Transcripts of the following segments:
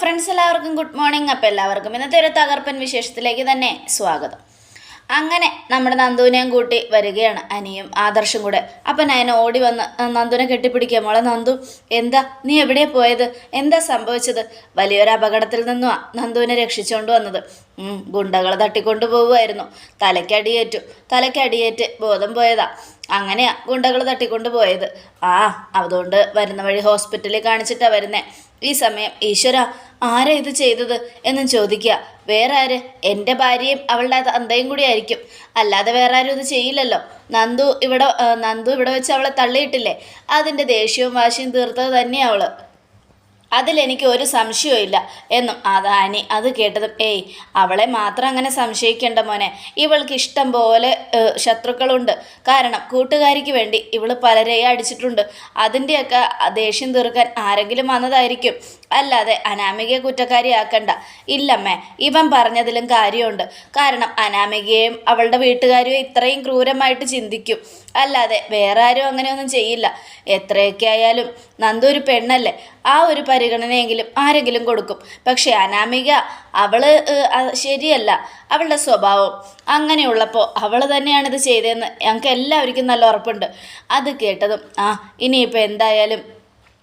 Friends എല്ലാവർക്കും good morning അപ്പോൾ എല്ലാവർക്കും ഇന്നത്തെ ഒരു തകർപ്പൻ വിശേഷത്തിലേക്ക് തന്നെ സ്വാഗതം. അങ്ങനെ നമ്മുടെ നന്ദുവിനെയും കൂട്ടി വരികയാണ് അനിയും ആദർശും കൂടെ. അപ്പം നയന ഓടി വന്ന് നന്ദുവിനെ കെട്ടിപ്പിടിക്കുക. മോളെ നന്ദു എന്താ? നീ എവിടെ പോയത്? എന്താ സംഭവിച്ചത്? വലിയൊരു അപകടത്തിൽ നിന്നുമാ നന്ദുവിനെ രക്ഷിച്ചുകൊണ്ട് വന്നത്. ഗുണ്ടകൾ തട്ടിക്കൊണ്ടു പോവുമായിരുന്നു തലയ്ക്കടിയേറ്റു തലയ്ക്കടിയേറ്റ് ബോധം പോയതാ. അങ്ങനെയാ ഗുണ്ടകൾ തട്ടിക്കൊണ്ട് പോയത്. ആ അതുകൊണ്ട് വരുന്ന വഴി ഹോസ്പിറ്റലിൽ കാണിച്ചിട്ടാ വരുന്നേ. ഈ സമയം ഈശ്വര ആരാ ഇത് ചെയ്തത് എന്നും ചോദിക്കുക. വേറെ ആര്? എന്റെ ഭാര്യയും അവളുടെ അന്തയും കൂടി ആയിരിക്കും. അല്ലാതെ വേറെ ആരും ഇത് ചെയ്യില്ലല്ലോ. നന്ദു ഇവിടെ നന്ദു ഇവിടെ വെച്ച് അവളെ തള്ളിയിട്ടില്ലേ? അതിന്റെ ദേഷ്യവും വാശിയും തീർത്തത് തന്നെയാണ് അവൾ. അതിലെനിക്ക് ഒരു സംശയവും ഇല്ല എന്നും അതാനി അത് കേട്ടതും ഏയ് അവളെ മാത്രം അങ്ങനെ സംശയിക്കേണ്ട മോനെ. ഇവൾക്ക് ഇഷ്ടം പോലെ ശത്രുക്കളുണ്ട്. കാരണം കൂട്ടുകാരിക്ക് വേണ്ടി ഇവൾ പലരെയും അടിച്ചിട്ടുണ്ട്. അതിന്റെയൊക്കെ ദേഷ്യം തീർക്കാൻ ആരെങ്കിലും വന്നതായിരിക്കും. അല്ലാതെ അനാമികയെ കുറ്റക്കാരിയാക്കണ്ട. ഇല്ലമ്മേ ഇവൻ പറഞ്ഞതിലും കാര്യമുണ്ട്. കാരണം അനാമികയെയും അവളുടെ വീട്ടുകാരെയും ഇത്രയും ക്രൂരമായിട്ട് ചിന്തിക്കും. അല്ലാതെ വേറെ ആരും അങ്ങനെയൊന്നും ചെയ്യില്ല. എത്രയൊക്കെ ആയാലും നന്ദു ഒരു പെണ്ണല്ലേ? ആ ഒരു പരിഗണനയെങ്കിലും ആരെങ്കിലും കൊടുക്കും. പക്ഷേ അനാമിക അവൾ ശരിയല്ല. അവളുടെ സ്വഭാവം. അങ്ങനെയുള്ളപ്പോൾ അവൾ തന്നെയാണ് ഇത് ചെയ്തതെന്ന് ഞങ്ങൾക്ക് എല്ലാവർക്കും നല്ല ഉറപ്പുണ്ട്. അത് കേട്ടതും ആ ഇനിയിപ്പോൾ എന്തായാലും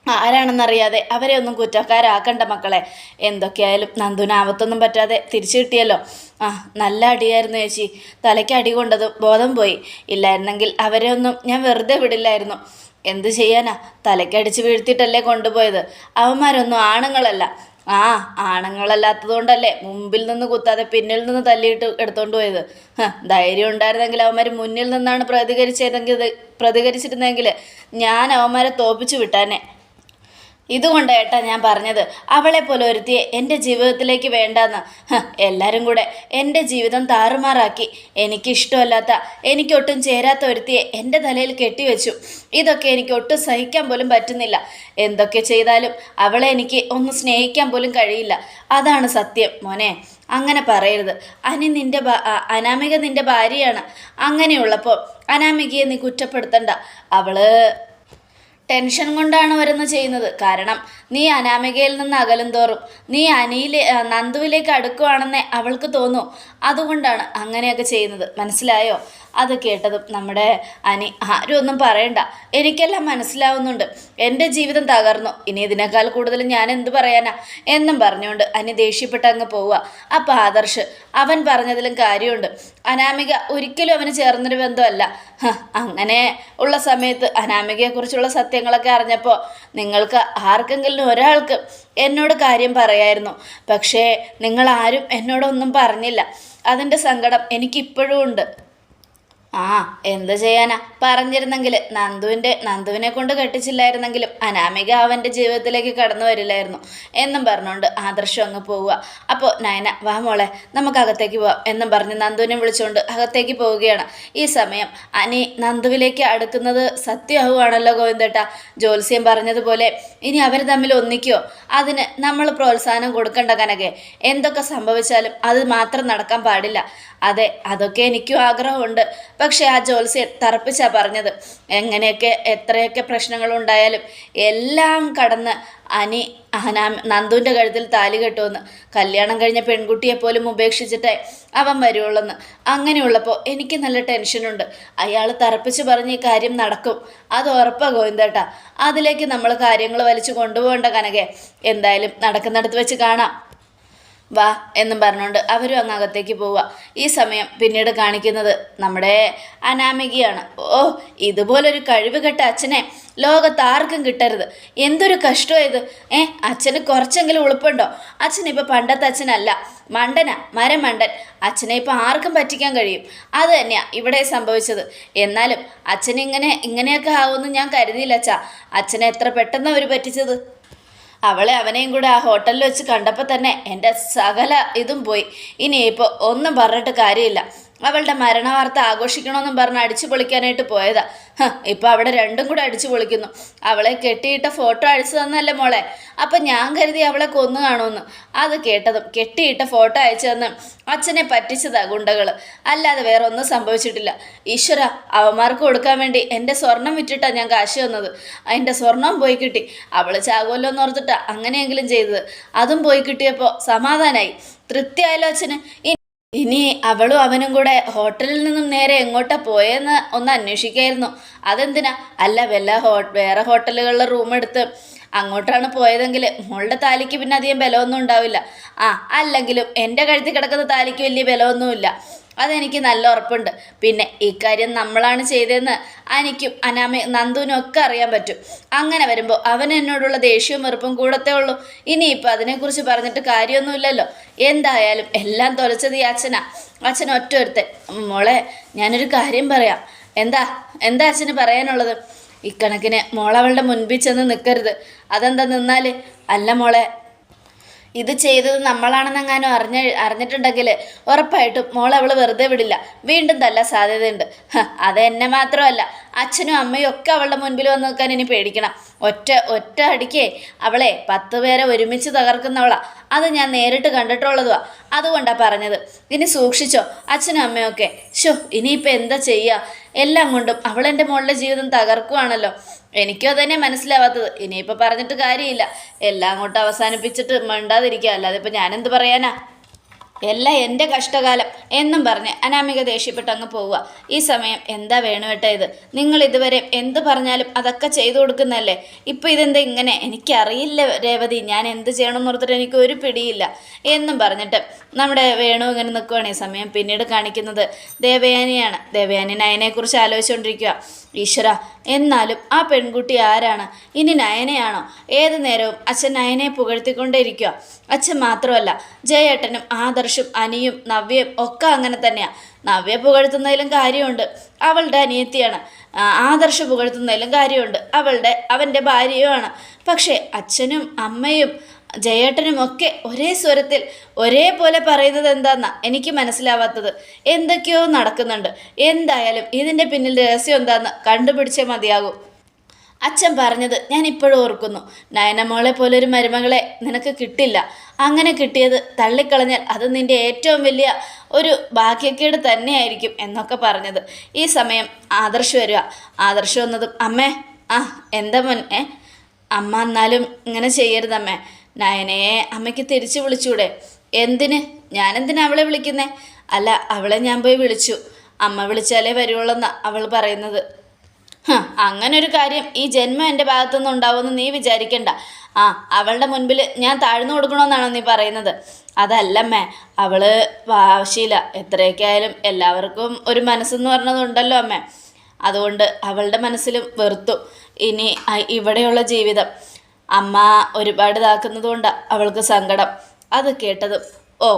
ആരാണെന്നറിയാതെ അവരെ ഒന്നും കുറ്റക്കാരാക്കണ്ട മക്കളെ. എന്തൊക്കെയായാലും നന്ദുന ആപത്തൊന്നും പറ്റാതെ തിരിച്ചു കിട്ടിയല്ലോ. ആ നല്ല അടിയായിരുന്നു ചേച്ചി. തലയ്ക്ക് അടി കൊണ്ടതും ബോധം പോയി. ഇല്ലായിരുന്നെങ്കിൽ അവരെ ഒന്നും ഞാൻ വെറുതെ വിടില്ലായിരുന്നു. എന്ത് ചെയ്യാനാ? തലയ്ക്കടിച്ച് വീഴ്ത്തിയിട്ടല്ലേ കൊണ്ടുപോയത്? അവന്മാരൊന്നും ആണുങ്ങളല്ല. ആ ആണുങ്ങളല്ലാത്തതുകൊണ്ടല്ലേ മുമ്പിൽ നിന്ന് കുത്താതെ പിന്നിൽ നിന്ന് തല്ലിയിട്ട് എടുത്തോണ്ട് പോയത്? ധൈര്യം ഉണ്ടായിരുന്നെങ്കിൽ അവന്മാർ മുന്നിൽ നിന്നാണ് പ്രതികരിച്ചതെങ്കിൽ പ്രതികരിച്ചിരുന്നെങ്കിൽ ഞാൻ അവന്മാരെ തോപ്പിച്ചു വിട്ടാനെ. ഇതുകൊണ്ട് ഏട്ടാ ഞാൻ പറഞ്ഞത്. അവളെ പോലെ ഒരുത്തിയെ എന്റെ ജീവിതത്തിലേക്ക് വേണ്ടാന്ന്. എല്ലാവരും കൂടെ എന്റെ ജീവിതം താറുമാറാക്കി. എനിക്കിഷ്ടമല്ലാത്ത എനിക്കൊട്ടും ചേരാത്ത ഒരുത്തിയെ എന്റെ തലയിൽ കെട്ടിവെച്ചു. ഇതൊക്കെ എനിക്ക് ഒട്ടും സഹിക്കാൻ പോലും പറ്റുന്നില്ല. എന്തൊക്കെ ചെയ്താലും അവളെ എനിക്ക് ഒന്ന് സ്നേഹിക്കാൻ പോലും കഴിയില്ല. അതാണ് സത്യം മോനെ. അങ്ങനെ പറയരുത്. അനി നിന്റെ അനാമിക നിന്റെ ഭാര്യയാണ്. അങ്ങനെയുള്ളപ്പോൾ അനാമികയെ നീ കുറ്റപ്പെടുത്തണ്ട. അവൾ ടെൻഷൻ കൊണ്ടാണ് വരുന്ന ചെയ്യുന്നത്. കാരണം നീ അനാമികയിൽ നിന്ന് അകലും തോറും നീ അനിയിലെ നന്ദുവിലേക്ക് അടുക്കുവാണെന്നേ അവൾക്ക് തോന്നൂ. അതുകൊണ്ടാണ് അങ്ങനെയൊക്കെ ചെയ്യുന്നത്. മനസ്സിലായോ? അത് കേട്ടതും നമ്മുടെ അനി ആരും ഒന്നും പറയണ്ട. എനിക്കെല്ലാം മനസ്സിലാവുന്നുണ്ട്. എന്റെ ജീവിതം തകർന്നു. ഇനി ഇതിനേക്കാൾ കൂടുതൽ ഞാൻ എന്ത് പറയാനാ? എന്നും പറഞ്ഞുകൊണ്ട് അനി ദേഷ്യപ്പെട്ട് അങ്ങ് പോവുക. അപ്പം ആദർശ് അവൻ പറഞ്ഞതിലും കാര്യമുണ്ട്. അനാമിക ഒരിക്കലും അവന് ചേർന്നൊരു ബന്ധമല്ല. അങ്ങനെ ഉള്ള സമയത്ത് അനാമികയെക്കുറിച്ചുള്ള സത്യങ്ങളൊക്കെ അറിഞ്ഞപ്പോൾ നിങ്ങൾക്ക് ആർക്കെങ്കിലും ഒരാൾക്ക് എന്നോട് കാര്യം പറയായിരുന്നു. പക്ഷേ നിങ്ങളാരും എന്നോടൊന്നും പറഞ്ഞില്ല. അതിന്റെ സങ്കടം എനിക്കിപ്പോഴും ഉണ്ട്. ആ എന്ത് ചെയ്യാനാ? പറഞ്ഞിരുന്നെങ്കിൽ നന്ദുവിന്റെ നന്ദുവിനെ കൊണ്ട് കെട്ടിച്ചില്ലായിരുന്നെങ്കിലും അനാമിക അവന്റെ ജീവിതത്തിലേക്ക് കടന്നു വരില്ലായിരുന്നു. എന്നും പറഞ്ഞുകൊണ്ട് ആദർശം അങ്ങ് പോവുക. അപ്പോൾ നയന വാ മോളെ നമുക്ക് അകത്തേക്ക് പോവാം. എന്നും പറഞ്ഞ് നന്ദുവിനെ വിളിച്ചുകൊണ്ട് അകത്തേക്ക് പോവുകയാണ്. ഈ സമയം അനി നന്ദുവിലേക്ക് അടുക്കുന്നത് സത്യമാവുകയാണല്ലോ ഗോവിന്ദേട്ട. ജ്യോത്സ്യം പറഞ്ഞതുപോലെ ഇനി അവർ തമ്മിൽ ഒന്നിക്കോ? അതിന് നമ്മൾ പ്രോത്സാഹനം കൊടുക്കേണ്ട കനകെ. എന്തൊക്കെ സംഭവിച്ചാലും അത് മാത്രം നടക്കാൻ പാടില്ല. അതെ അതൊക്കെ എനിക്കും ആഗ്രഹമുണ്ട്. പക്ഷെ ആ ജോത്സ്യൻ തറപ്പിച്ചാ പറഞ്ഞത്. എങ്ങനെയൊക്കെ എത്രയൊക്കെ പ്രശ്നങ്ങൾ ഉണ്ടായാലും എല്ലാം കടന്ന് അനി അഹനാ നന്ദുവിന്റെ കഴുത്തിൽ താലി കെട്ടുമെന്ന്. കല്യാണം കഴിഞ്ഞ പെൺകുട്ടിയെ പോലും ഉപേക്ഷിച്ചിട്ടേ അവൻ വരുവുള്ളെന്ന്. അങ്ങനെയുള്ളപ്പോൾ എനിക്ക് നല്ല ടെൻഷനുണ്ട്. അയാൾ തറപ്പിച്ച് പറഞ്ഞ ഈ കാര്യം നടക്കും. അത് ഉറപ്പാ ഗോവിന്ദേട്ടാ. അതിലേക്ക് നമ്മൾ കാര്യങ്ങൾ വലിച്ചു കൊണ്ടുപോകേണ്ട കനകെ. എന്തായാലും നടക്കുന്നിടത്ത് വെച്ച് കാണാം. വാ എന്നും പറഞ്ഞുകൊണ്ട് അവരും അങ്ങ് അകത്തേക്ക് പോവുക. ഈ സമയം പിന്നീട് കാണിക്കുന്നത് നമ്മുടെ അനാമികയാണ്. ഓ ഇതുപോലൊരു കഴിവ് കെട്ട അച്ഛനെ ലോകത്ത് ആർക്കും കിട്ടരുത്. എന്തൊരു കഷ്ടമോ ഇത്. ഏ അച്ഛന് കുറച്ചെങ്കിലും ഉളുപ്പുണ്ടോ? അച്ഛൻ ഇപ്പം പണ്ടത്തെ അച്ഛനല്ല. മണ്ടന മരമണ്ടൻ. അച്ഛനെ ഇപ്പം ആർക്കും പറ്റിക്കാൻ കഴിയും. അത് തന്നെയാണ് ഇവിടെ സംഭവിച്ചത്. എന്നാലും അച്ഛൻ ഇങ്ങനെ ഇങ്ങനെയൊക്കെ ആവുമെന്ന് ഞാൻ കരുതിയില്ല അച്ഛാ. അച്ഛനെ എത്ര പെട്ടെന്ന് അവർ പറ്റിച്ചത്? അവളെ അവനെയും കൂടെ ആ ഹോട്ടലിൽ വെച്ച് കണ്ടപ്പോൾ തന്നെ എന്റെ സകല ഇതും പോയി. ഇനിയിപ്പോൾ ഒന്നും പറഞ്ഞിട്ട് കാര്യമില്ല. അവളുടെ മരണവാർത്ത ആഘോഷിക്കണമെന്നും പറഞ്ഞ് അടിച്ചു പൊളിക്കാനായിട്ട് പോയതാ. ഇപ്പൊ അവിടെ രണ്ടും കൂടെ അടിച്ചു പൊളിക്കുന്നു. അവളെ കെട്ടിയിട്ട ഫോട്ടോ അയച്ചു തന്നല്ലേ മോളെ? അപ്പൊ ഞാൻ കരുതി അവളെ കൊന്നു കാണുമെന്ന്. അത് കേട്ടതും കെട്ടിയിട്ട ഫോട്ടോ അയച്ചു തന്ന് അച്ഛനെ പറ്റിച്ചതാ ഗുണ്ടകൾ. അല്ലാതെ വേറെ ഒന്നും സംഭവിച്ചിട്ടില്ല. ഈശ്വര അവന്മാർക്ക് കൊടുക്കാൻ വേണ്ടി എന്റെ സ്വർണം വിറ്റിട്ടാ ഞാൻ കാശ് തന്നത്. അതിന്റെ സ്വർണം പോയി കിട്ടി. അവൾ ചാകുമല്ലോ എന്ന് ഓർത്തിട്ടാ അങ്ങനെയെങ്കിലും ചെയ്തത്. അതും പോയി കിട്ടിയപ്പോൾ സമാധാനായി. തൃപ്തിയായാലോ അച്ഛന്. ഇനി അവളും അവനും കൂടെ ഹോട്ടലിൽ നിന്നും നേരെ എങ്ങോട്ടാ പോയെന്ന് ഒന്ന് അന്വേഷിക്കായിരുന്നു. അതെന്തിനാ? അല്ല വല്ല ഹോ വേറെ ഹോട്ടലുകളിലെ റൂം എടുത്ത് അങ്ങോട്ടാണ് പോയതെങ്കിൽ മോളുടെ താലിക്ക് പിന്നെ അധികം ബലമൊന്നും ഉണ്ടാവില്ല. ആ അല്ലെങ്കിലും എന്റെ കഴുത്തിൽ കിടക്കുന്ന താലിക്ക് വലിയ ബലമൊന്നുമില്ല. അതെനിക്ക് നല്ല ഉറപ്പുണ്ട്. പിന്നെ ഇക്കാര്യം നമ്മളാണ് ചെയ്തതെന്ന് എനിക്കും അനാമ നന്ദുവിനും ഒക്കെ അറിയാൻ പറ്റും. അങ്ങനെ വരുമ്പോൾ അവൻ എന്നോടുള്ള ദേഷ്യവും വെറുപ്പും കൂടത്തേ ഉള്ളൂ. ഇനിയിപ്പോൾ അതിനെക്കുറിച്ച് പറഞ്ഞിട്ട് കാര്യമൊന്നുമില്ലല്ലോ. എന്തായാലും എല്ലാം തുലച്ചത് ഈ അച്ഛനാ. അച്ഛൻ ഒറ്റ ഒരുത്തൻ മോളെ ഞാനൊരു കാര്യം പറയാം. എന്താ? എന്താ അച്ഛന് പറയാനുള്ളത്? ഇക്കണക്കിന് മോളവളുടെ മുൻപിൽ ചെന്ന് നിൽക്കരുത് അതെന്താ നിന്നാൽ? അല്ല മോളെ ഇത് ചെയ്തത് നമ്മളാണെന്നെങ്ങാനും അറിഞ്ഞ അറിഞ്ഞിട്ടുണ്ടെങ്കിൽ ഉറപ്പായിട്ടും മോൾ അവൾ വെറുതെ വിടില്ല. വീണ്ടും തല്ല സാധ്യതയുണ്ട്. അത് എന്നെ മാത്രമല്ല. അച്ഛനും അമ്മയും ഒക്കെ അവളുടെ മുൻപിൽ വന്ന് നിൽക്കാൻ ഇനി പേടിക്കണം. ഒറ്റ ഒറ്റ അടിക്കേ അവളെ പത്ത് പേരെ ഒരുമിച്ച് തകർക്കുന്നവളാ. അത് ഞാൻ നേരിട്ട് കണ്ടിട്ടുള്ളതുവാ. അതുകൊണ്ടാണ് പറഞ്ഞത്. ഇനി സൂക്ഷിച്ചോ അച്ഛനും അമ്മയൊക്കെ ഷോ ഇനിയിപ്പോൾ എന്താ ചെയ്യുക എല്ലാം കൊണ്ടും അവളെന്റെ മോളുടെ ജീവിതം തകർക്കുവാണല്ലോ. എനിക്കും അതന്നെ മനസ്സിലാവാത്തത്. ഇനിയിപ്പോൾ പറഞ്ഞിട്ട് കാര്യമില്ല. എല്ലാം അങ്ങോട്ട് അവസാനിപ്പിച്ചിട്ട് മിണ്ടാതിരിക്കുക. അല്ലാതെ ഇപ്പം ഞാനെന്ത് പറയാനാ? എല്ലാം എന്റെ കഷ്ടകാലം എന്നും പറഞ്ഞ് അനാമിക ദേഷ്യപ്പെട്ട് അങ്ങ് പോവുക. ഈ സമയം എന്താ വേണുവേട്ട ഇത്? നിങ്ങൾ ഇതുവരെ എന്ത് പറഞ്ഞാലും അതൊക്കെ ചെയ്തു കൊടുക്കുന്നല്ലേ ഇപ്പം ഇതെന്താ ഇങ്ങനെ? എനിക്കറിയില്ല രേവതി ഞാൻ എന്ത് ചെയ്യണമെന്ന് ഓർത്തിട്ട് എനിക്ക് ഒരു പിടിയില്ല. എന്നും പറഞ്ഞിട്ട് നമ്മുടെ വേണു ഇങ്ങനെ നിൽക്കുവാണ് ഈ സമയം പിന്നീട് കാണിക്കുന്നത്. ദേവയാനിയാണ്. ദേവയാനി നയനെക്കുറിച്ച് ആലോചിച്ചുകൊണ്ടിരിക്കുക ഈശ്വര എന്നാലും ആ പെൺകുട്ടി ആരാണ്? ഇനി നയനയാണോ? ഏത് നേരവും അച്ഛൻ നയനെ പുകഴ്ത്തിക്കൊണ്ടേയിരിക്കുക അച്ഛൻ മാത്രമല്ല ജയേട്ടനും ആദർശും അനിയും നവ്യയും ഒക്കെ അങ്ങനെ തന്നെയാണ് നവ്യ പുകഴ്ത്തുന്നതിലും കാര്യമുണ്ട്. അവളുടെ അനിയത്തിയാണ്. ആദർശ പുകഴ്ത്തുന്നതിലും കാര്യമുണ്ട്. അവളുടെ അവന്റെ ഭാര്യയുമാണ്. പക്ഷേ അച്ഛനും അമ്മയും ജയേട്ടനും ഒക്കെ ഒരേ സ്വരത്തിൽ ഒരേപോലെ പറയുന്നത് എന്താന്നാ എനിക്ക് മനസ്സിലാവാത്തത്. എന്തൊക്കെയോ നടക്കുന്നുണ്ട്. എന്തായാലും ഇതിന്റെ പിന്നിൽ രഹസ്യം എന്താണെന്ന് കണ്ടുപിടിച്ചേ മതിയാകൂ. അച്ഛൻ പറഞ്ഞത് ഞാൻ ഇപ്പോഴും ഓർക്കുന്നു. നയനമോളെ പോലൊരു മരുമകളെ നിനക്ക് കിട്ടില്ല. അങ്ങനെ കിട്ടിയത് തള്ളിക്കളഞ്ഞാൽ അത് നിന്റെ ഏറ്റവും വലിയ ഒരു ഭാഗ്യക്കേട് തന്നെയായിരിക്കും എന്നൊക്കെ പറഞ്ഞത്. ഈ സമയം ആദർശ് വരിക. ആദർശ് വന്നതും അമ്മേ ആ എന്താ മുന്നേ അമ്മ എന്നാലും ഇങ്ങനെ ചെയ്യരുതമ്മേ നയനയെ അമ്മയ്ക്ക് തിരിച്ചു വിളിച്ചൂടെ? എന്തിന്? ഞാനെന്തിനാ അവളെ വിളിക്കുന്നേ? അല്ല അവളെ ഞാൻ പോയി വിളിച്ചു. അമ്മ വിളിച്ചാലേ വരുവുള്ളെന്നാണ് അവൾ പറയുന്നത്. അങ്ങനെ ഒരു കാര്യം ഈ ജന്മം എന്റെ ഭാഗത്തുനിന്ന് ഉണ്ടാവുമെന്ന് നീ വിചാരിക്കണ്ട. ആ അവളുടെ മുൻപിൽ ഞാൻ താഴ്ന്നു കൊടുക്കണമെന്നാണോ നീ പറയുന്നത്? അതല്ലമ്മേ അവൾ വാശിയില്ല എത്രയൊക്കെ ആയാലും എല്ലാവർക്കും ഒരു മനസ്സെന്ന് പറഞ്ഞതുണ്ടല്ലോ അമ്മേ. അതുകൊണ്ട് അവളുടെ മനസ്സിലും വെറുത്തു. ഇനി ഇവിടെയുള്ള ജീവിതം. അമ്മ ഒരുപാട് ഇതാക്കുന്നതുകൊണ്ട് അവൾക്ക് സങ്കടം. അത് കേട്ടതും ഓ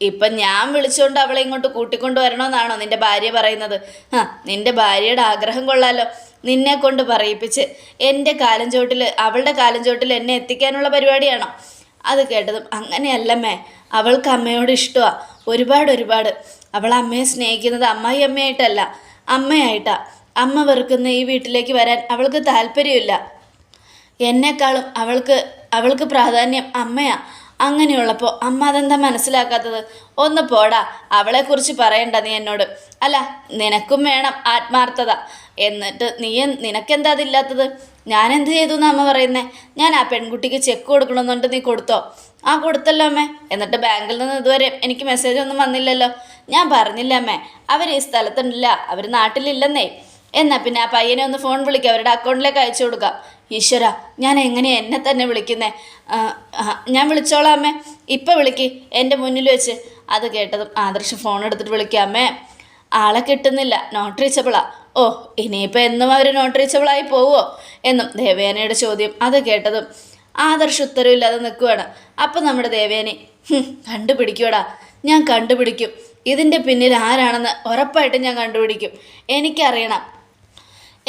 ഇപ്പം ഞാൻ വിളിച്ചുകൊണ്ട് അവളെ ഇങ്ങോട്ട് കൂട്ടിക്കൊണ്ട് വരണമെന്നാണോ നിന്റെ ഭാര്യ പറയുന്നത്? ആ നിന്റെ ഭാര്യയുടെ ആഗ്രഹം കൊള്ളാലോ. നിന്നെ കൊണ്ട് പറയിപ്പിച്ച് എന്റെ കാലം ചോട്ടിൽ അവളുടെ കാലം ചോട്ടിൽ എന്നെ എത്തിക്കാനുള്ള പരിപാടിയാണോ? അത് കേട്ടതും അങ്ങനെയല്ലമ്മേ അവൾക്ക് അമ്മയോട് ഇഷ്ടമാണ് ഒരുപാട് ഒരുപാട്. അവൾ അമ്മയെ സ്നേഹിക്കുന്നത് അമ്മായി അമ്മയായിട്ടല്ല അമ്മയായിട്ടാ. അമ്മ വെറുക്കുന്ന ഈ വീട്ടിലേക്ക് വരാൻ അവൾക്ക് താല്പര്യമില്ല. എന്നെക്കാളും അവൾക്ക് അവൾക്ക് പ്രാധാന്യം അമ്മയാ. അങ്ങനെയുള്ളപ്പോൾ അമ്മ അതെന്താ മനസ്സിലാക്കാത്തത്? ഒന്ന് പോടാ അവളെക്കുറിച്ച് പറയണ്ട നീ എന്നോട്. അല്ല നിനക്കും വേണം ആത്മാർത്ഥത. എന്നിട്ട് നീ നിനക്കെന്താ അതില്ലാത്തത്? ഞാൻ എന്ത് ചെയ്തു എന്നാ അമ്മ പറയുന്നേ? ഞാൻ ആ പെൺകുട്ടിക്ക് ചെക്ക് കൊടുക്കണമെന്നുണ്ട് നീ കൊടുത്തോ? ആ കൊടുത്തല്ലോ അമ്മേ. എന്നിട്ട് ബാങ്കിൽ നിന്ന് ഇതുവരെ എനിക്ക് മെസ്സേജ് ഒന്നും വന്നില്ലല്ലോ. ഞാൻ പറഞ്ഞില്ല അമ്മേ. അവർ ഈ സ്ഥലത്തുണ്ടില്ല. അവർ നാട്ടിലില്ലെന്നേ. എന്നാ പിന്നെ ആ പയ്യനെ ഒന്ന് ഫോൺ വിളിക്കാം അവരുടെ അക്കൗണ്ടിലേക്ക് അയച്ചു കൊടുക്കാം. ഈശ്വര ഞാൻ എങ്ങനെയാ എന്നെ തന്നെ വിളിക്കുന്നേ? ഞാൻ വിളിച്ചോളാം അമ്മേ. ഇപ്പം വിളിക്ക്. എന്റെ മുന്നിൽ വെച്ച്. അത് കേട്ടതും ആദർശ് ഫോൺ എടുത്തിട്ട് വിളിക്കാം അമ്മേ. ആളെ കിട്ടുന്നില്ല. നോട്ട് റീച്ചബിളാ ഓ ഇനിയിപ്പോൾ എന്നും അവർ നോട്ട് റീച്ചബിളായി പോവോ? എന്നും ദേവേനയുടെ ചോദ്യം. അത് കേട്ടതും ആദർശ് ഉത്തരവില്ലാതെ നിൽക്കുവാണ്. അപ്പം നമ്മുടെ ദേവയാനി കണ്ടുപിടിക്കുവടാ. ഞാൻ കണ്ടുപിടിക്കും. ഇതിന്റെ പിന്നിൽ ആരാണെന്ന് ഉറപ്പായിട്ടും ഞാൻ കണ്ടുപിടിക്കും. എനിക്കറിയണം.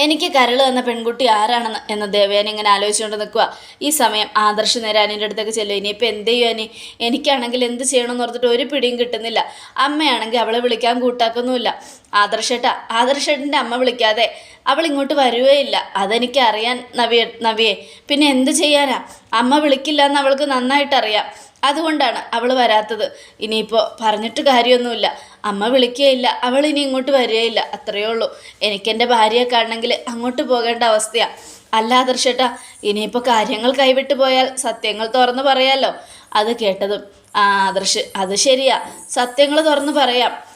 എനിക്ക് കരൾ വന്ന പെൺകുട്ടി ആരാണെന്ന് എന്ന് ദേവയാനി ഇങ്ങനെ ആലോചിച്ചുകൊണ്ട് നിൽക്കുക ഈ സമയം ആദർശ് നേരെ അടുത്തേക്ക് ചെല്ലും. ഇനിയിപ്പോൾ എന്ത് ചെയ്യും അനി? എനിക്കാണെങ്കിൽ എന്ത് ചെയ്യണമെന്ന് ഓർത്തിട്ട് ഒരു പിടിയും കിട്ടുന്നില്ല. അമ്മയാണെങ്കിൽ അവളെ വിളിക്കാൻ കൂട്ടാക്കൊന്നുമില്ല. ആദർശേട്ടാ ആദർശേട്ടന്റെ അമ്മ വിളിക്കാതെ അവൾ ഇങ്ങോട്ട് വരുവേയില്ല അതെനിക്ക് അറിയാൻ നവിയ നവിയെ പിന്നെ എന്ത് ചെയ്യാനാ? അമ്മ വിളിക്കില്ല എന്ന് അവൾക്ക് നന്നായിട്ടറിയാം. അതുകൊണ്ടാണ് അവൾ വരാത്തത്. ഇനിയിപ്പോൾ പറഞ്ഞിട്ട് കാര്യമൊന്നുമില്ല. അമ്മ വിളിക്കുകയില്ല അവൾ ഇനി ഇങ്ങോട്ട് വരികയില്ല അത്രയേ ഉള്ളൂ. എനിക്കെന്റെ ഭാര്യയെ കാണണമെങ്കിൽ അങ്ങോട്ട് പോകേണ്ട അവസ്ഥയാണ് അല്ല ആദർശേട്ടാ ഇനിയിപ്പോൾ കാര്യങ്ങൾ കൈവിട്ട് പോയാൽ സത്യങ്ങൾ തുറന്ന് പറയാമല്ലോ അത് കേട്ടതും. ആ ആദർശ് അത് ശരിയാ. സത്യങ്ങൾ തുറന്ന് പറയാം.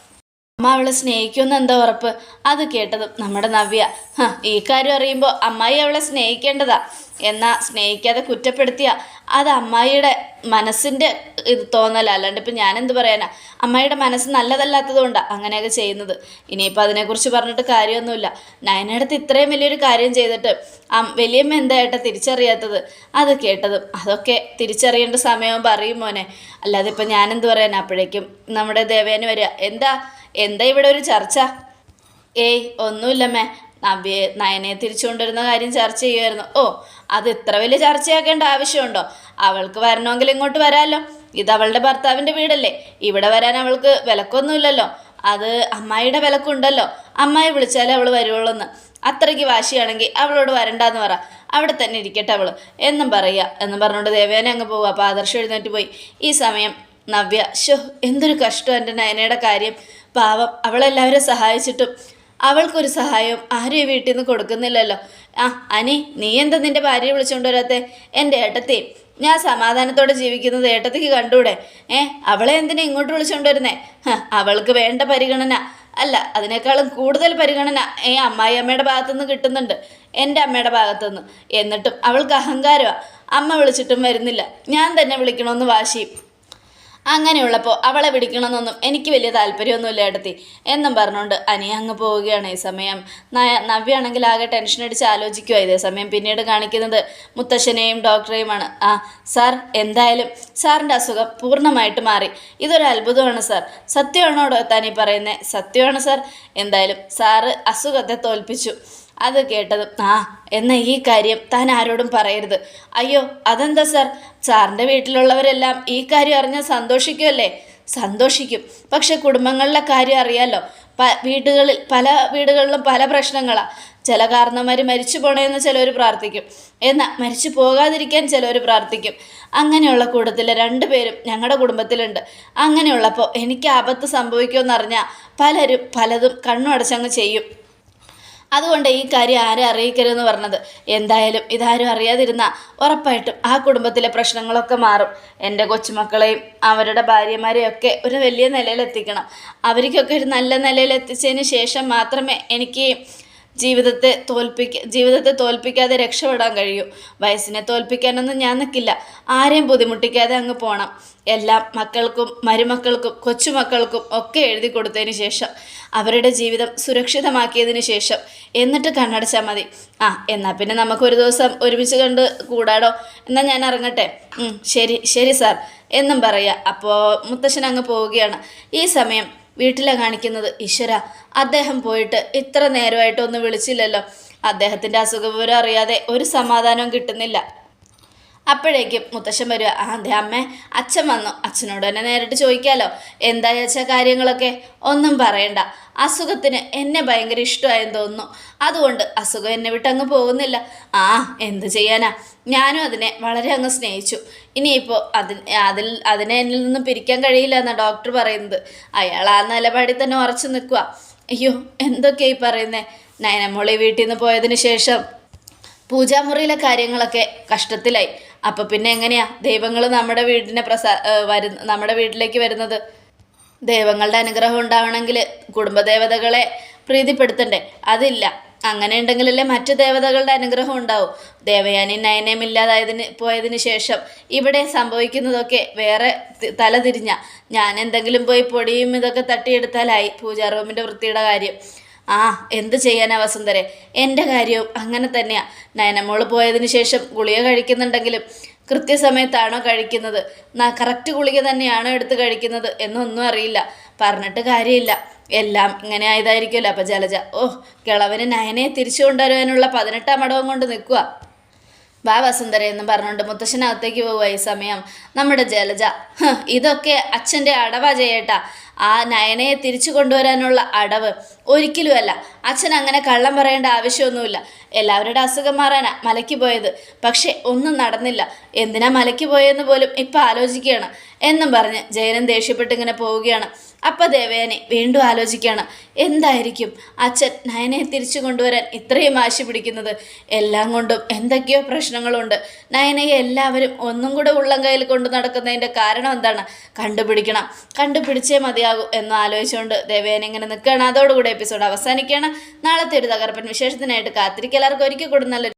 അമ്മ അവളെ സ്നേഹിക്കുമെന്ന് എന്താ ഉറപ്പ്? അത് കേട്ടതും നമ്മുടെ നവ്യ ഈ കാര്യം അറിയുമ്പോൾ അമ്മായി അവളെ സ്നേഹിക്കേണ്ടതാ. എന്നാ സ്നേഹിക്കാതെ കുറ്റപ്പെടുത്തിയ? അത് അമ്മായിയുടെ മനസ്സിന്റെ ഇത് തോന്നല. അല്ലാണ്ട് ഇപ്പം ഞാനെന്ത് പറയാനാ? അമ്മായിയുടെ മനസ്സ് നല്ലതല്ലാത്തതുകൊണ്ടാണ് അങ്ങനെയൊക്കെ ചെയ്യുന്നത്. ഇനിയിപ്പോൾ അതിനെക്കുറിച്ച് പറഞ്ഞിട്ട് കാര്യമൊന്നുമില്ല. നയനടുത്ത് ഇത്രയും വലിയൊരു കാര്യം ചെയ്തിട്ട് വലിയമ്മ എന്തായിട്ടാ തിരിച്ചറിയാത്തത്? അത് കേട്ടതും അതൊക്കെ തിരിച്ചറിയേണ്ട സമയമാകുമ്പോൾ അറിയും മോനെ. അല്ലാതെ ഇപ്പം ഞാനെന്ത് പറയാനാ? അപ്പോഴേക്കും നമ്മുടെ ദേവേന് വരിക. എന്താ? എന്താ ഇവിടെ ഒരു ചർച്ച? ഏയ് ഒന്നുമില്ലമ്മേ. നവ്യ നയനെ തിരിച്ചുകൊണ്ടിരുന്ന കാര്യം ചർച്ച ചെയ്യുമായിരുന്നു ഓ അത് ഇത്ര വലിയ ചർച്ചയാക്കേണ്ട ആവശ്യമുണ്ടോ? അവൾക്ക് വരണമെങ്കിൽ ഇങ്ങോട്ട് വരാമല്ലോ ഇത് അവളുടെ ഭർത്താവിന്റെ വീടല്ലേ. ഇവിടെ വരാൻ അവൾക്ക് വിലക്കൊന്നുമില്ലല്ലോ. അത് അമ്മായിയുടെ വിലക്കുണ്ടല്ലോ. അമ്മായി വിളിച്ചാലേ അവൾ വരുവുള്ളൂ എന്ന് അത്രയ്ക്ക് വാശിയാണെങ്കിൽ അവളോട് വരണ്ടാന്ന് പറ. അവിടെ തന്നെ ഇരിക്കട്ടെ അവൾ എന്നും പറയുക. എന്നും പറഞ്ഞുകൊണ്ട് ദേവേനെ അങ്ങ് പോവുക. അപ്പോൾ ആദർശം എഴുന്നേറ്റ് പോയി. ഈ സമയം നവ്യ ഷോ എന്തൊരു കഷ്ടം എന്റെ നയനയുടെ കാര്യം. പാവം അവളെല്ലാവരും സഹായിച്ചിട്ടും അവൾക്കൊരു സഹായവും ആരും ഈ വീട്ടിൽ നിന്ന് കൊടുക്കുന്നില്ലല്ലോ. ആ അനി നീ എന്താ നിന്റെ ഭാര്യയെ വിളിച്ചുകൊണ്ട് വരാത്തെ? എന്റെ ഏട്ടത്തി ഞാൻ സമാധാനത്തോടെ ജീവിക്കുന്നത് ഏട്ടത്തിക്ക് കണ്ടൂടെ? ഏ അവളെ എന്തിനാ ഇങ്ങോട്ട് വിളിച്ചുകൊണ്ട് വരുന്നേ? അവൾക്ക് വേണ്ട പരിഗണന. അല്ല അതിനേക്കാളും കൂടുതൽ പരിഗണന ഏ അമ്മായി അമ്മയുടെ ഭാഗത്തുനിന്ന് കിട്ടുന്നുണ്ട്. എന്റെ അമ്മയുടെ ഭാഗത്തുനിന്ന്. എന്നിട്ടും അവൾക്ക് അഹങ്കാരമാണ് അമ്മ വിളിച്ചിട്ടും വരുന്നില്ല. ഞാൻ തന്നെ വിളിക്കണമെന്ന് വാശിയും. അങ്ങനെയുള്ളപ്പോൾ അവളെ പിടിക്കണമെന്നൊന്നും എനിക്ക് വലിയ താല്പര്യമൊന്നുമില്ല ഏട്ടത്തി. എന്നും പറഞ്ഞുകൊണ്ട് അനിയ അങ്ങ് പോവുകയാണ് ഈ സമയം. നവ്യാണെങ്കിൽ ആകെ ടെൻഷൻ അടിച്ച് ആലോചിക്കുക ഇതേ സമയം. പിന്നീട് കാണിക്കുന്നത് മുത്തശ്ശനെയും ഡോക്ടറെയുമാണ് ആ സാർ എന്തായാലും സാറിന്റെ അസുഖം പൂർണമായിട്ട് മാറി. ഇതൊരു അത്ഭുതമാണ് സാർ സത്യമാണോ താനീ പറയുന്നത് സത്യമാണ് സാർ എന്തായാലും സാറ് അസുഖത്തെ തോൽപ്പിച്ചു. അത് കേട്ടതും ആ എന്ന ഈ കാര്യം താൻ ആരോടും പറയരുത്. അയ്യോ അതെന്താ സാർ? സാറിന്റെ വീട്ടിലുള്ളവരെല്ലാം ഈ കാര്യം അറിഞ്ഞാൽ സന്തോഷിക്കുമല്ലേ സന്തോഷിക്കും. പക്ഷെ കുടുംബങ്ങളിലെ കാര്യം അറിയാലോ. പ വീടുകളിൽ പല വീടുകളിലും പല പ്രശ്നങ്ങളാണ് ചില കാരണന്മാർ മരിച്ചു പോണേന്ന് ചിലർ പ്രാർത്ഥിക്കും. എന്നാൽ മരിച്ചു പോകാതിരിക്കാൻ ചിലർ പ്രാർത്ഥിക്കും. അങ്ങനെയുള്ള കൂട്ടത്തിൽ രണ്ടുപേരും ഞങ്ങളുടെ കുടുംബത്തിലുണ്ട്. അങ്ങനെയുള്ളപ്പോൾ എനിക്ക് ആപത്ത് സംഭവിക്കുമെന്നറിഞ്ഞാൽ പലരും പലതും കണ്ണുമടച്ചങ്ങ് ചെയ്യും. അതുകൊണ്ട് ഈ കാര്യം ആരും അറിയിക്കരുതെന്ന് പറഞ്ഞത്. എന്തായാലും ഇതാരും അറിയാതിരുന്ന ഉറപ്പായിട്ടും ആ കുടുംബത്തിലെ പ്രശ്നങ്ങളൊക്കെ മാറും. എന്റെ കൊച്ചുമക്കളെയും അവരുടെ ഭാര്യമാരെയും ഒക്കെ ഒരു വലിയ നിലയിലെത്തിക്കണം. അവർക്കൊക്കെ ഒരു നല്ല നിലയിലെത്തിച്ചതിന് ശേഷം മാത്രമേ എനിക്ക് ജീവിതത്തെ തോൽപ്പിക്ക ജീവിതത്തെ തോൽപ്പിക്കാതെ രക്ഷപ്പെടാൻ കഴിയൂ. വയസ്സിനെ തോൽപ്പിക്കാനൊന്നും ഞാൻ നിൽക്കില്ല ആരെയും ബുദ്ധിമുട്ടിക്കാതെ അങ്ങ് പോകണം എല്ലാം മക്കൾക്കും മരുമക്കൾക്കും കൊച്ചുമക്കൾക്കും ഒക്കെ എഴുതി കൊടുത്തതിന് ശേഷം അവരുടെ ജീവിതം സുരക്ഷിതമാക്കിയതിന് ശേഷം എന്നിട്ട് കണ്ണടച്ചാൽ മതി. ആ എന്നാൽ പിന്നെ നമുക്കൊരു ദിവസം ഒരുമിച്ച് കണ്ട് കൂടാടോ? എന്നാൽ ഞാൻ ഇറങ്ങട്ടെ. ശരി ശരി സാർ. എന്നും പറയുക അപ്പോൾ മുത്തശ്ശൻ അങ്ങ് പോവുകയാണ്. ഈ സമയം വീട്ടിലെ കാണിക്കുന്നത് ഈശ്വര. അദ്ദേഹം പോയിട്ട് ഇത്ര നേരമായിട്ടൊന്നും വിളിച്ചില്ലല്ലോ. അദ്ദേഹത്തിന്റെ അസുഖവിവരം അറിയാതെ ഒരു സമാധാനവും കിട്ടുന്നില്ല. അപ്പോഴേക്കും മുത്തശ്ശൻ വരിക ആ അതെ അമ്മേ അച്ഛൻ വന്നു. അച്ഛനോട് തന്നെ നേരിട്ട് ചോദിക്കാമല്ലോ എന്താ വെച്ചാൽ കാര്യങ്ങളൊക്കെ? ഒന്നും പറയണ്ട. അസുഖത്തിന് എന്നെ ഭയങ്കര ഇഷ്ടമായെന്ന് തോന്നുന്നു. അതുകൊണ്ട് അസുഖം എന്നെ വിട്ട് അങ്ങ് പോകുന്നില്ല. ആ എന്ത് ചെയ്യാനാ? ഞാനും അതിനെ വളരെ അങ്ങ് സ്നേഹിച്ചു. ഇനിയിപ്പോൾ അതിൽ അതിൽ അതിനെ എന്നിൽ നിന്നും പിരിക്കാൻ കഴിയില്ല എന്നാണ് ഡോക്ടർ പറയുന്നത്. അയാൾ ആ നിലപാടിൽ തന്നെ ഉറച്ചു നിൽക്കുക അയ്യോ എന്തൊക്കെയായി പറയുന്നേ? നയനമോളി വീട്ടിൽ നിന്ന് പോയതിന് ശേഷം പൂജാമുറിയിലെ കാര്യങ്ങളൊക്കെ കഷ്ടത്തിലായി. അപ്പൊ പിന്നെ എങ്ങനെയാ? ദൈവങ്ങൾ നമ്മുടെ വീടിനെ പ്രസാ വരുന്ന നമ്മുടെ വീട്ടിലേക്ക് വരുന്നത്. ദൈവങ്ങളുടെ അനുഗ്രഹം ഉണ്ടാവണമെങ്കിൽ കുടുംബദേവതകളെ പ്രീതിപ്പെടുത്തണ്ടേ? അതില്ല. അങ്ങനെ ഉണ്ടെങ്കിലല്ലേ മറ്റ് ദേവതകളുടെ അനുഗ്രഹം ഉണ്ടാവും. ദേവയാനി നയനയും ഇല്ലാതായതിന് പോയതിന് ശേഷം ഇവിടെ സംഭവിക്കുന്നതൊക്കെ വേറെ തലതിരിഞ്ഞ ഞാൻ എന്തെങ്കിലും പോയി പൊടിയും ഇതൊക്കെ തട്ടിയെടുത്താലായി. പൂജാ റൂമിന്റെ വൃത്തിയുടെ കാര്യം. ആ എന്ത് ചെയ്യാനാ വസുന്ധരെ? എന്റെ കാര്യവും അങ്ങനെ തന്നെയാ. നയനമോൾ പോയതിന് ശേഷം ഗുളിക കഴിക്കുന്നുണ്ടെങ്കിലും കൃത്യസമയത്താണോ കഴിക്കുന്നത്? കറക്റ്റ് ഗുളിക തന്നെയാണോ എടുത്ത് കഴിക്കുന്നത് എന്നൊന്നും അറിയില്ല. പറഞ്ഞിട്ട് കാര്യമില്ല. എല്ലാം ഇങ്ങനെ ആയതായിരിക്കുമല്ലോ അപ്പം ജലജ. ഓ കിളവന് നയനെ തിരിച്ചു കൊണ്ടുവരുവാനുള്ള പതിനെട്ടാം മടവം കൊണ്ട് നിൽക്കുക വാ വസുന്ധര എന്ന് പറഞ്ഞുകൊണ്ട് മുത്തശ്ശനകത്തേക്ക് പോവുക ഈ സമയം. നമ്മുടെ ജലജ. ഇതൊക്കെ അച്ഛന്റെ അടവാ ചെയ്യട്ട ആ നയനയെ തിരിച്ചു കൊണ്ടുവരാനുള്ള അടവ് ഒരിക്കലുമല്ല. അച്ഛൻ അങ്ങനെ കള്ളം പറയേണ്ട ആവശ്യമൊന്നുമില്ല. എല്ലാവരുടെ അസുഖം മാറാനാ മലയ്ക്ക് പോയത്. പക്ഷെ ഒന്നും നടന്നില്ല. എന്തിനാ മലയ്ക്ക് പോയെന്ന് പോലും ഇപ്പം ആലോചിക്കുകയാണ്. എന്നും പറഞ്ഞ് ജയനൻ ദേഷ്യപ്പെട്ട് ഇങ്ങനെ പോവുകയാണ്. അപ്പം ദേവയാനി വീണ്ടും ആലോചിക്കുകയാണ് എന്തായിരിക്കും? അച്ഛൻ നയനെ തിരിച്ചു കൊണ്ടുവരാൻ ഇത്രയും ആശി പിടിക്കുന്നത്. എല്ലാം കൊണ്ടും എന്തൊക്കെയോ പ്രശ്നങ്ങളുണ്ട്. നയനയെ എല്ലാവരും ഒന്നും കൂടെ ഉള്ളം കയ്യിൽ കൊണ്ട് നടക്കുന്നതിന്റെ കാരണം എന്താണ്? കണ്ടുപിടിക്കണം. കണ്ടുപിടിച്ചേ മതിയാകൂ എന്ന് ആലോചിച്ചുകൊണ്ട് ദേവയാനി ഇങ്ങനെ നിൽക്കുകയാണ്. അതോടുകൂടി എപ്പിസോഡ് അവസാനിക്കുകയാണ്. നാളത്തെ ഒരു തകർപ്പൻ വിശേഷത്തിനായിട്ട് കാത്തിരിക്കുക. എല്ലാവർക്കും ഒരിക്കൽ കൂടി നല്ല